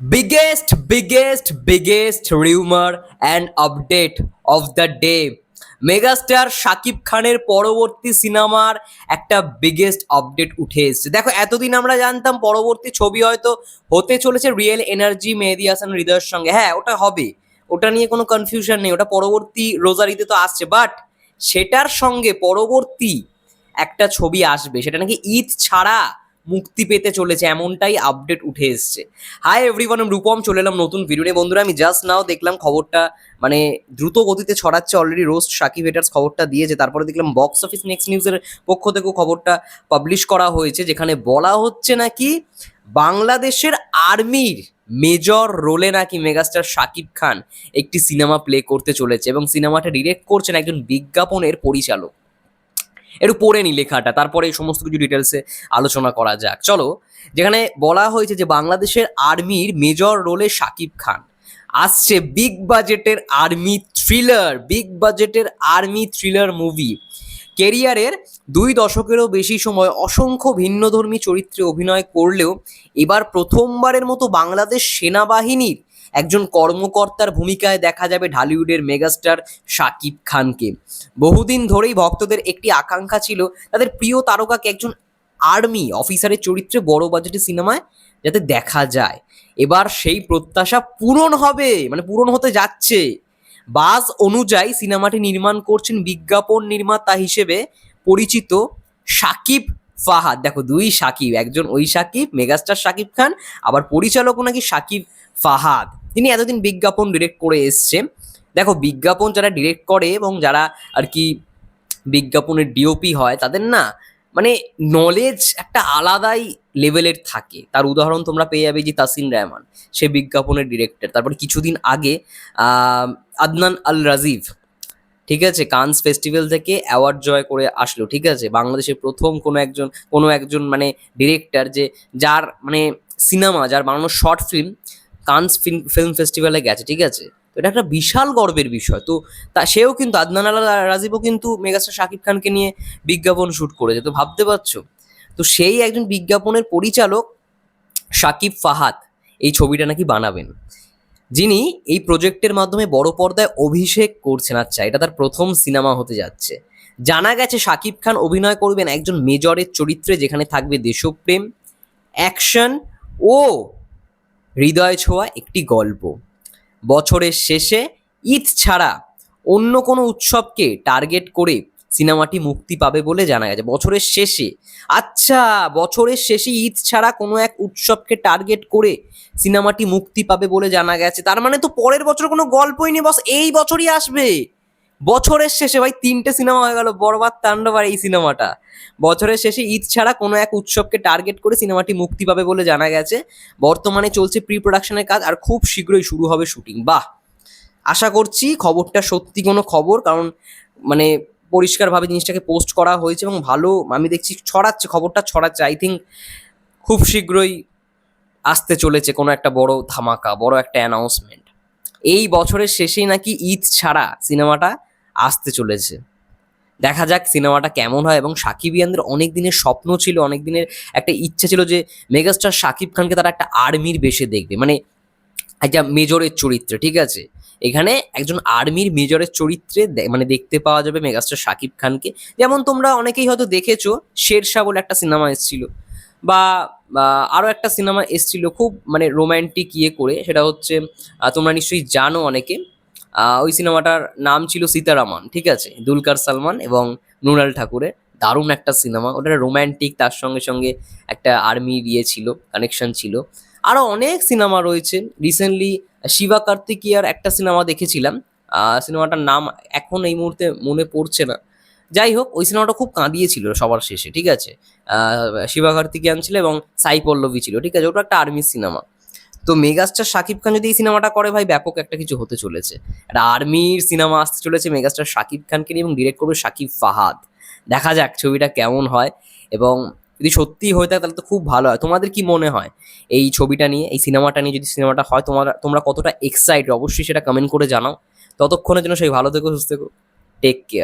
biggest biggest biggest rumor and update of the day. Megastar Shakib খানের পরবর্তী সিনেমার একটা বিগেস্ট আপডেট উঠে এসেছে। দেখো, এতদিন আমরা জানতাম পরবর্তী ছবি হয়তো হতে চলেছে রিয়েল এনার্জি মেহেদি হাসান হৃদয়ের সঙ্গে। হ্যাঁ ওটা হবে। ওটা নিয়ে কোনো কনফিউশন নেই। ওটা পরবর্তী রোজারিতে তো আসছে। বাট সেটার সঙ্গে পরবর্তী একটা ছবি আসবে। সেটা নাকি ঈদ ছাড়া মুক্তি পেতে চলেছে, এমনটাই আপডেট উঠে এসছে। হাই এভরিওয়ান আমি রূপম, চলে এলাম নতুন ভিডিও নিয়ে। বন্ধুরা, আমি জাস্ট নাও দেখলাম খবরটা মানে দ্রুত গতিতে ছড়াচ্ছে অলরেডি রোস্ট সাকিব হেটার্স খবরটা দিয়েছে। তারপরে দেখলাম বক্স অফিস নেক্সট নিউজের পক্ষ থেকেও খবরটা পাবলিশ করা হয়েছে, যেখানে বলা হচ্ছে নাকি বাংলাদেশের আর্মির মেজর রোলে নাকি মেগাস্টার শাকিব খান একটি সিনেমা প্লে করতে চলেছে এবং সিনেমাটা ডিরেক্ট করছেন একজন বিজ্ঞাপনের পরিচালক। একটু পড়ে নি লেখাটা, তারপরে এই সমস্ত কিছু ডিটেলসে আলোচনা করা যাক। চলো, যেখানে বলা হয়েছে যে বাংলাদেশের আর্মির মেজর রোলে শাকিব খান। আসছে বিগ বাজেটের আর্মি থ্রিলার বিগ বাজেটের আর্মি থ্রিলার মুভি কেরিয়ারের দুই দশকেরও বেশি সময় অসংখ্য ভিন্নধর্মী চরিত্রে অভিনয় করলেও এবার প্রথমবারের মতো বাংলাদেশ সেনাবাহিনীর একজন কর্মকর্তার ভূমিকায় দেখা যাবে ঢালিউডের মেগাস্টার শাকিব খানকে। বহুদিন ধরেই ভক্তদের একটি আকাঙ্ক্ষা ছিল তাদের প্রিয় তারকাকে একজন আর্মি অফিসারের চরিত্রে বড় বাজেটের সিনেমায় যাতে দেখা যায়। এবার সেই প্রত্যাশা পূরণ হবে মানে পূরণ হতে যাচ্ছে। বাজ অনুযায়ী সিনেমাটি নির্মাণ করছেন বিজ্ঞাপন নির্মাতা হিসেবে পরিচিত সাকিব ফাহাদ। দেখো, দুই সাকিব একজন ওই সাকিব মেগাস্টার সাকিব খান, আবার পরিচালকও নাকি সাকিব ফাহাদ। তিনি এতদিন বিজ্ঞাপন ডিরেক্ট করে এসছে। দেখো, বিজ্ঞাপন যারা ডিরেক্ট করে এবং যারা আর কি বিজ্ঞাপনের ডিওপি হয়, তাদের না মানে নলেজ একটা আলাদাই লেভেলের থাকে। তার উদাহরণ তোমরা পেয়ে যাবে যে তাসিন রহমান, সে বিজ্ঞাপনের ডিরেক্টর তারপর কিছুদিন আগে আদনান আল রাজিভ ঠিক আছে কানস ফেস্টিভ্যাল থেকে অ্যাওয়ার্ড জয় করে আসলো, ঠিক আছে? বাংলাদেশের প্রথম কোনো একজন কোনো একজন মানে ডিরেক্টর যে, যার মানে সিনেমা যার বানানো শর্ট ফিল্ম কানস ফিল্ম ফেস্টিভ্যালে গেছে, ঠিক আছে? তো এটা একটা বিশাল গর্বের বিষয়। তো তা সেও কিন্তু, আদনান আল রাজিবও কিন্তু মেগাস্টার শাকিব খানকে নিয়ে বিজ্ঞাপন শ্যুট করেছে। তো ভাবতে পারছ? তো সেই একজন বিজ্ঞাপনের পরিচালক শাকিব ফাহাদ এই ছবিটা নাকি বানাবেন। যিনি এই প্রজেক্টের মাধ্যমে বড় পর্দায় অভিষেক করছেন। আচ্ছা এটা তার প্রথম সিনেমা হতে যাচ্ছে। জানা গেছে শাকিব খান অভিনয় করবেন একজন মেজরের চরিত্রে, যেখানে থাকবে দেশপ্রেম, অ্যাকশন ও হৃদয় ছোঁয়া একটি গল্প। বছরের শেষে ঈদ ছাড়া অন্য কোনো উৎসবকে টার্গেট করে সিনেমাটি মুক্তি পাবে বলে জানা গেছে। বছরের শেষে। আচ্ছা বছরের শেষে ঈদ ছাড়া কোনো এক উৎসবকে টার্গেট করে সিনেমাটি মুক্তি পাবে বলে জানা গেছে। তার মানে তো পরের বছর কোনো গল্পই নেই, বস। এই বছরই আসবে। বছরের শেষে ভাই তিনটে সিনেমা হয়ে গেল, বরবাদ, তাণ্ডব আর এই সিনেমাটা। বছরের শেষে ঈদ ছাড়া কোনো এক উৎসবকে টার্গেট করে সিনেমাটি মুক্তি পাবে বলে জানা গেছে। বর্তমানে চলছে প্রি প্রোডাকশনের কাজ আর খুব শীঘ্রই শুরু হবে শুটিং বাহ! আশা করছি খবরটা সত্যি কোনো খবর, কারণ মানে পরিষ্কারভাবে জিনিসটাকে পোস্ট করা হয়েছে এবং ভালো, আমি দেখছি ছড়াচ্ছে, খবরটা ছড়াচ্ছে। আই থিঙ্ক খুব শীঘ্রই আসতে চলেছে কোনো একটা বড় ধামাকা, বড় একটা অ্যানাউন্সমেন্ট এই বছরের শেষেই নাকি ঈদ ছাড়া সিনেমাটা আসতে চলেছে। দেখা যাক সিনেমাটা কেমন হয় এবং সাকিব ইয়ানদের অনেক দিনের স্বপ্ন ছিল অনেক দিনের একটা ইচ্ছা ছিল যে মেগাস্টার সাকিব খানকে তারা একটা আর্মির বেশে দেখবে। মানে একটা মেজরের চরিত্রে, ঠিক আছে? এখানে একজন আর্মির মেজরের চরিত্রে মানে দেখতে পাওয়া যাবে মেগাস্টার শাকিব খানকে। যেমন তোমরা অনেকেই হয়তো দেখেছ, শেরশাহ বলে একটা সিনেমা এসেছিল বা আরও একটা সিনেমা এসেছিল খুব মানে রোম্যান্টিক ইয়ে করে, সেটা হচ্ছে তোমরা নিশ্চয়ই জানো অনেকে। ওই সিনেমাটার নাম ছিল সীতারামন, ঠিক আছে? দুলকার সালমান এবং নুরাল ঠাকুরের। দারুণ একটা সিনেমা। ওটা রোম্যান্টিক তার সঙ্গে সঙ্গে একটা আর্মির ইয়ে ছিল কানেকশন ছিল। আরও অনেক সিনেমা রয়েছে। রিসেন্টলি শিবা কার্তিকিয়ার একটা সিনেমা দেখেছিলাম। সিনেমাটার নাম এখন এই মুহূর্তে মনে পড়ছে না। যাই হোক, ওই সিনেমাটা খুব কাঁদিয়েছিল সবার শেষে, ঠিক আছে? শিবা কার্তিকিয়ান ছিল এবং সাই পল্লবী ছিল, ঠিক আছে? ওটা একটা আর্মি সিনেমা। তো মেগাস্টার শাকিব খান যদি এই সিনেমাটা করে, ভাই, ব্যাপক একটা কিছু হতে চলেছে। একটা আর্মির সিনেমা আসতে চলেছে মেগাস্টার শাকিব খানকে নিয়ে এবং ডিরেক্ট করবে শাকিব ফাহাদ। দেখা যাক ছবিটা কেমন হয় এবং যদি সত্যি হয়ে থাকে, তাহলে তো খুব ভালো হয়। তোমাদের কি মনে হয় এই ছবিটা নিয়ে, এই সিনেমাটা নিয়ে যদি সিনেমাটা হয়, তোমার, তোমরা কতটা এক্সাইটেড অবশ্যই সেটা কমেন্ট করে জানাও। ততক্ষণের জন্য সেই ভালো থেকো, সুস্থ থেকো। Take care